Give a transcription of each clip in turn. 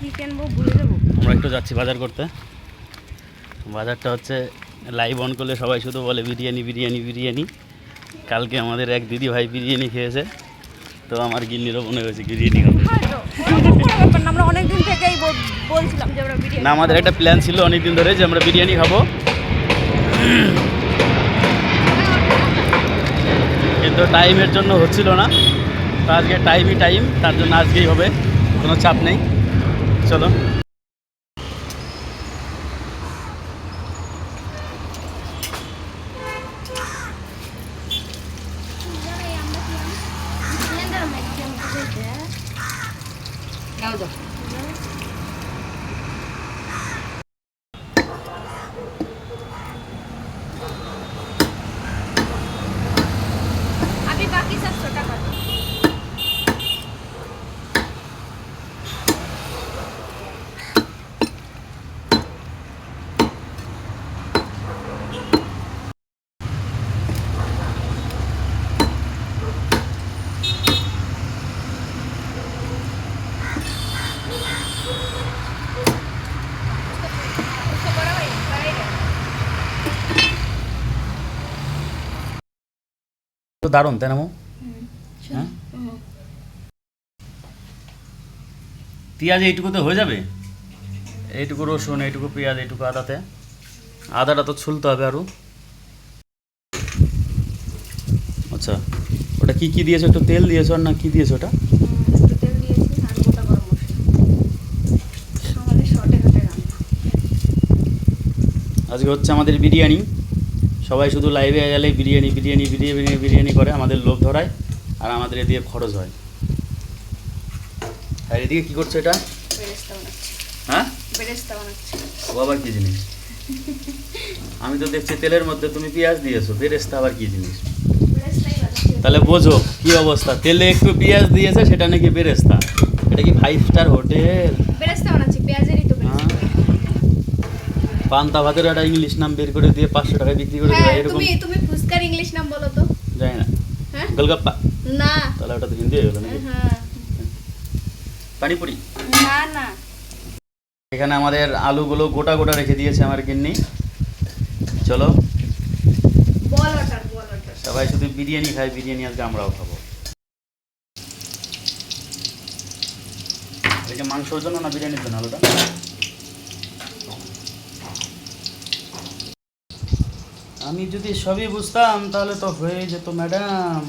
কি কিনবো আমরা একটু যাচ্ছি বাজার করতে। বাজারটা হচ্ছে লাইভ অন করলে সবাই শুধু বলে বিরিয়ানি বিরিয়ানি বিরিয়ানি। কালকে আমাদের এক দিদি ভাই বিরিয়ানি খেয়েছে। তো আমার গিন্নিরও মনে হয়েছে বিরিয়ানি খাব। হয়তো ওরকম কোনো ব্যাপার না আমরা অনেকদিন থেকেই বলছিলাম যে আমরা বিরিয়ানি না আমাদের একটা প্ল্যান ছিল অনেক দিন ধরে যে আমরা বিরিয়ানি খাব। কিন্তু টাইমের জন্য হচ্ছিল না। তো আজকে টাইমই টাইম তার জন্য আজকেই হবে কোনো চাপ নেই। চলো তো দারুণ তাই না হ্যাঁ? পেঁয়াজ এইটুকুতে হয়ে যাবে? এইটুকু রসুন এইটুকু পেঁয়াজ এইটুকু আদাতে? আদাটা তো ছুলতে হবে আরও আচ্ছা ওটা কি কি দিয়েছ? একটু তেল দিয়েছ আর না কি দিয়েছ ওটা? আজকে হচ্ছে আমাদের বিরিয়ানি। সবাই শুধু লাইভে গেলে বিরিয়ানি বিরিয়ানি বিরিয়ানি বিরিয়ানি করে আমাদের লোভ ধরায় আর আমাদের এদিকে খরচ হয়। আর এদিকে কী করছ এটা? হ্যাঁ? ও আবার কি জিনিস? আমি তো দেখছি তেলের মধ্যে তুমি পেঁয়াজ দিয়েছ বেরেস্তা আবার কি জিনিস? তাহলে বোঝো কি অবস্থা? তেলে একটু পেঁয়াজ দিয়েছে সেটা নাকি বেরেস্তা? এটা কি ফাইভ স্টার হোটেল বেরেস্তা বানাচ্ছি বেরেস্তা পান্তা ভাতের একটা ইংলিশ নাম বের করে দিয়ে পাঁচশো টাকায় বিক্রি করে হ্যাঁ দেয় এরকম তুমি তুমি ফুচকার ইংলিশ নাম বলো তো। জানি না। হ্যাঁ? গোলগাপ্পা। না। তাহলে ওটা তো হিন্দি হয়ে গেলো নাকি? হ্যাঁ। পানিপুরি। না না। এখানে আমাদের আলুগুলো গোটা গোটা রেখে দিয়েছে আমার গিন্নি। চলো। সবাই শুধু বিরিয়ানি খায় বিরিয়ানি আজকে আমরাও খাব। এটা মাংসর জন্য না বিরিয়ানির জন্য আলুটা? আমি যদি সবই বুঝতাম, তাহলে তো হয়ে যেত, ম্যাডাম।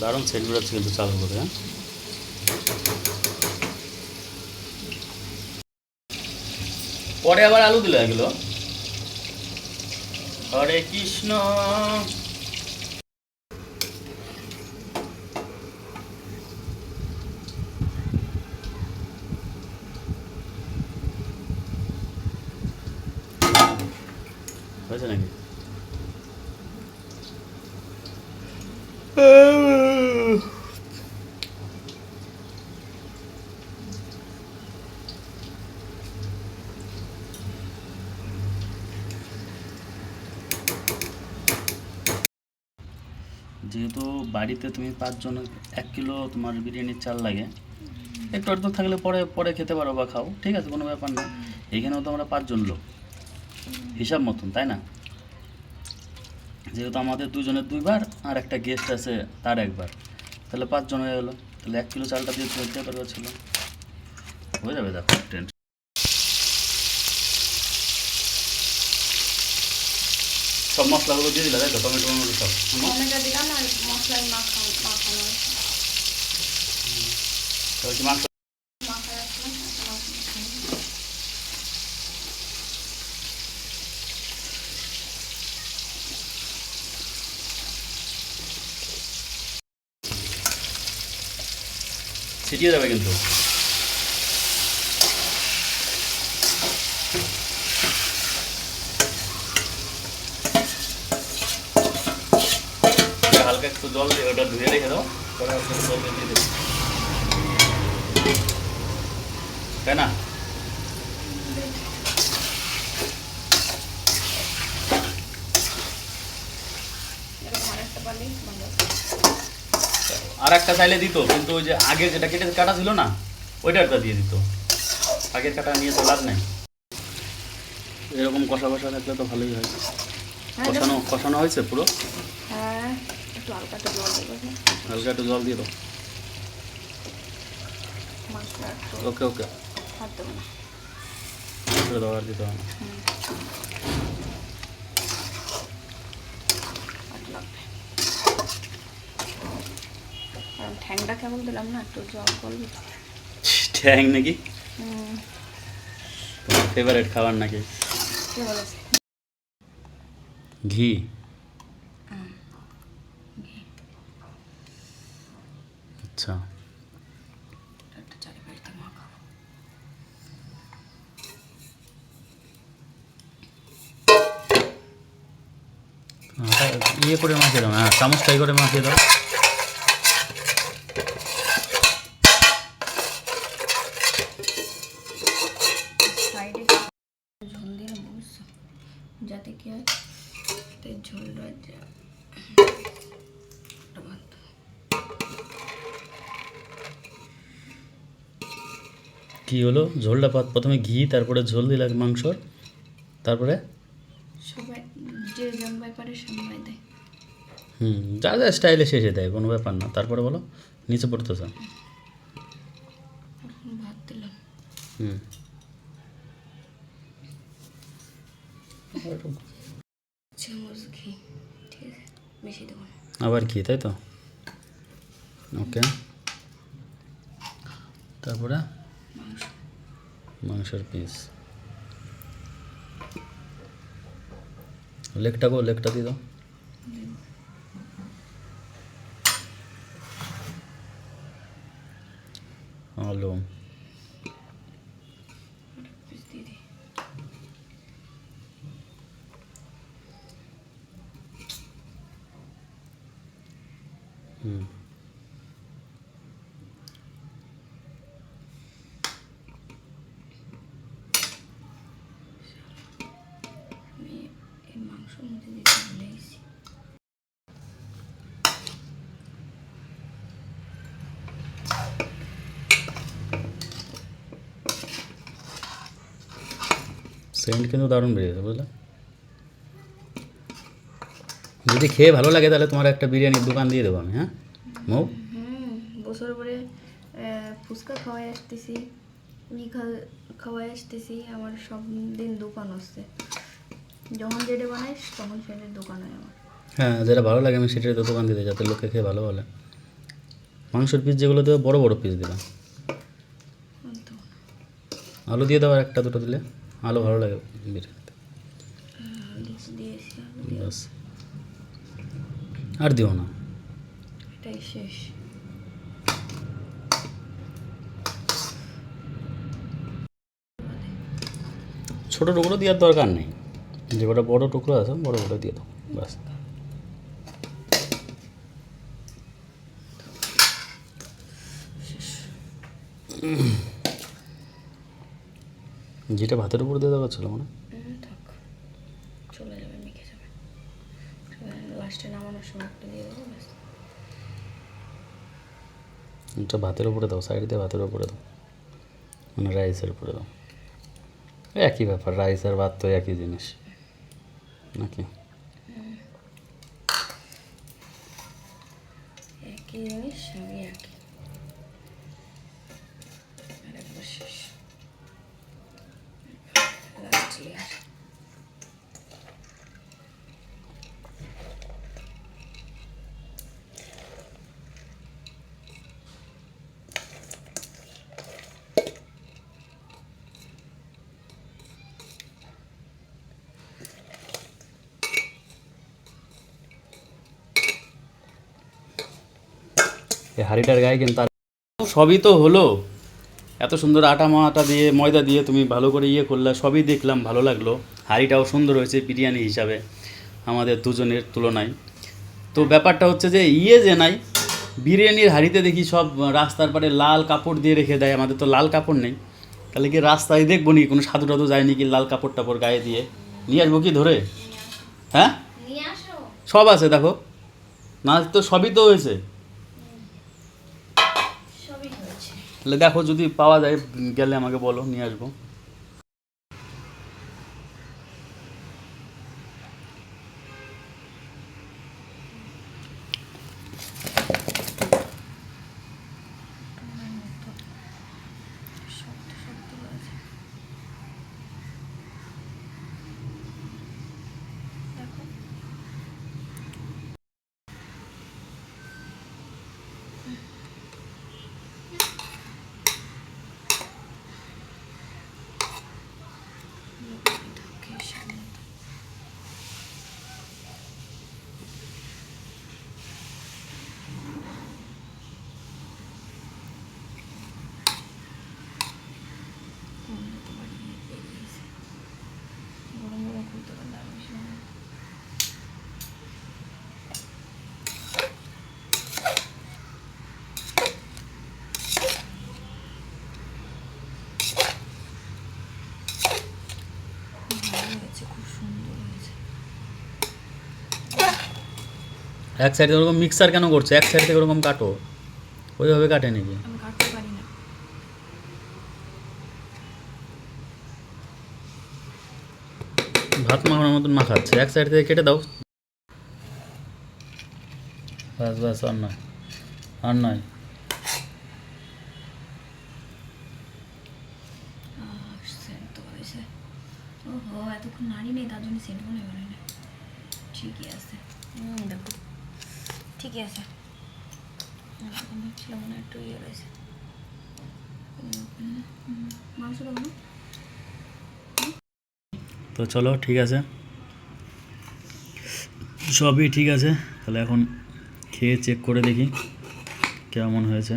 দারুণ সেট বেরোচ্ছে কিন্তু চালু করে হ্যাঁ? পরে আবার আলু দিলে এগুলো? হরে কৃষ্ণ হয়েছে নাকি যেহেতু বাড়িতে তুমি পাঁচজন, এক কিলো তোমার বিরিয়ানির চাল লাগে। একটু একটু থাকলে পরে পরে খেতে পারো বা খাও, ঠিক আছে, কোনো ব্যাপার না। এখানেও তো আমরা পাঁচজন লোক। হিসাব মতন, তাই না? যেহেতু আমাদের দুজনের দুইবার আর একটা গেস্ট আছে তার একবার। তাহলে পাঁচজন হয়ে গেলো। তাহলে এক কিলো চালটা দিয়ে চলতে পারবে ছিল? হয়ে যাবে, দেখো টেনশন সব মশলাগুলো দিয়ে দিলে তাই তো? টমেটো টমেটো সব। টমেটো দিলাম আর মশলা মাখানো মাখানো কি মাংস মাখা রাখলাম মাখানো ছিটিয়ে যাবে কিন্তু হালকা একটু জল দিয়ে ওটা ধুয়ে রেখে দাও পরে জল দিয়ে দেবো তাই না? আর একটা চাইলে দিত কিন্তু ওই যে আগে যেটা কেটে কাটা ছিল না ওইটারটা দিয়ে দিত। আগের কাটা নিয়ে তো লাভ নেই। এরকম কষা কষা থাকলে তো ভালোই হয়। হ্যাঁ কষানো কষানো হয়েছে পুরো? হ্যাঁ। একটু হালকা একটু জল দেবো হ্যাঁ। হালকা একটু জল দিয়ে দাও। ওকে ওকে। হাত দেবো না। করে দাও আর দিতে হবে। ঠ্যাংটা কেমন দিলাম না? একটু জল করবি ঠ্যাং নাকি? ফেভারিট খাবার নাকি? ঘি। আচ্ছা। ইয়ে করে মাখিয়ে দাও হ্যাঁ চামচটাই করে মাখিয়ে দাও সাইডে ঝোল দিয়ে নেব বুঝছ যাতে কি হয় তাই ঝোলটা যা একটা ভাত দেবো। কি হলো ঝোলটা পাত প্রথমে ঘি তারপরে ঝোল দিলাম মাংসর তারপরে? সবাই যে জন্মায় পারে সামলাই দেয়। হুম যা যা স্টাইলে শেষে দেয় কোনো ব্যাপার না। তারপরে বলো নিচে পড়তেছে হুম। আবার কি তাই তো? ওকে। তারপরে? মাংসের পিস লেগটা গো লেগটা দিয়ে দাও। আলু। হুম আমি এই মাংসর মধ্যে দিতে ভুলে গেছি সেন্ট কিন্তু দারুণ বেরিয়েছে বুঝলে? যদি খেয়ে ভালো লাগে তাহলে তোমার একটা বিরিয়ানির দোকান দিয়ে দেবো আমি হ্যাঁ? মৌ? হুম বছর পরে ফুচকা খাওয়াই আসতেছি মিখা খাওয়াই আসতেছি আমার সব দিন দোকান হচ্ছে যখন যেটা বানাইস তখন সেটার দোকান হয় আমার। হ্যাঁ যেটা ভালো লাগে আমি সেটাই তো দোকান দিতে যাতে লোকে খেয়ে ভালো বলে। মাংসের পিস যেগুলো দেবো বড় বড় পিস দিলাম। আলু দিয়ে দেওয়ার একটা দুটো দিলে। আলু ভালো লাগে বাস। আর দিও না। এটাই শেষ। ছোটো টুকরো দেওয়ার দরকার নেই। যে কটা বড় টুকরো আছে বড় বড় দিয়ে দাও। বাস। যেটা ভাতের উপর দিয়ে দেওয়া ছিল মানে? হুম, থাক। চলে যাবে মেখে যাবে। লাস্টে নামানোর সময় একটু দিয়ে দেবো এটা ভাতের উপরে দাও সাইড দিয়ে ভাতের উপরে দাও। মানে রাইসের উপরে দাও। একই ব্যাপার রাইস আর ভাত তো একই জিনিস। নাকি একই জিনিস আমি একই আরেকবার শেষ লাস্ট ইয়ার এই হাঁড়িটার গায়ে কিন্তু আর সবই তো হলো। এত সুন্দর আটা মাটা দিয়ে ময়দা দিয়ে তুমি ভালো করে ইয়ে করলে সবই দেখলাম ভালো লাগল। হাঁড়িটাও সুন্দর হয়েছে বিরিয়ানি হিসাবে আমাদের দুজনের তুলনায়। তো ব্যাপারটা হচ্ছে যে ইয়ে যে নাই বিরিয়ানির হাঁড়িতে দেখি সব রাস্তার পারে লাল কাপড় দিয়ে রেখে দেয় আমাদের তো লাল কাপড় নেই। তাহলে কি রাস্তায় দেখব নি? কোনো সাধু টাধু যায়নি কি লাল কাপড় টাপড় গায়ে দিয়ে? নিয়ে আসব কি ধরে? হ্যাঁ? সব আছে দেখো। না তো সবই তো হয়েছে সবই হয়েছে তাহলে দেখো যদি পাওয়া যায় গেলে আমাকে বলো নিয়ে আসব শক্ত শক্ত হয়েছে দেখো গরম গরম খুলতে পারলে আরও বেশি ভালো। ভালো হয়েছে খুব সুন্দর হয়েছে এক সাইড থেকে ওরকম মিক্সার কেন করছ? এক সাইড থেকে ওরকম কাটো। ওইভাবে কাটে নাকি? আমি কাটতে পারি না। ভাত মাখানোর মতন মাখাচ্ছে। এক সাইড থেকে কেটে দাও। বাস বাস আর নয়। আর নয়। এতক্ষণ নাড়ি নেই তার জন্য সেন্ট মনে হয় না। ঠিকই আছে। হুম দেখো। ঠিকই আছে। তো চলো, ঠিক আছে। সবই ঠিক আছে। তাহলে এখন খেয়ে চেক করে দেখি কেমন হয়েছে।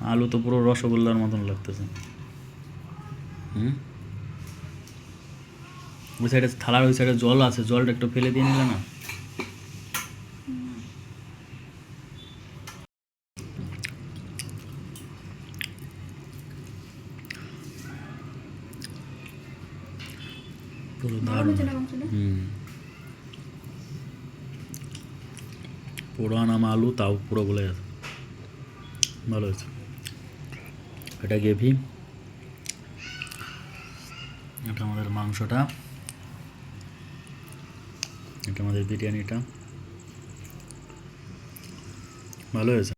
আলু তো পুরো রসগোল্লার মতন লাগতেছে। হুম? ওই সাইডে থালার ওই সাইডে জল আছে, জলটা একটু ফেলে দিয়ে নিলে না? পুরো দারুণ হয়েছে না পুরো আনাম আলু তাও পুরো গলে গেছে ভালো হয়েছে এটা গেভি এটা আমাদের মাংসটা এটা আমাদের বিরিয়ানিটা ভালো হয়েছে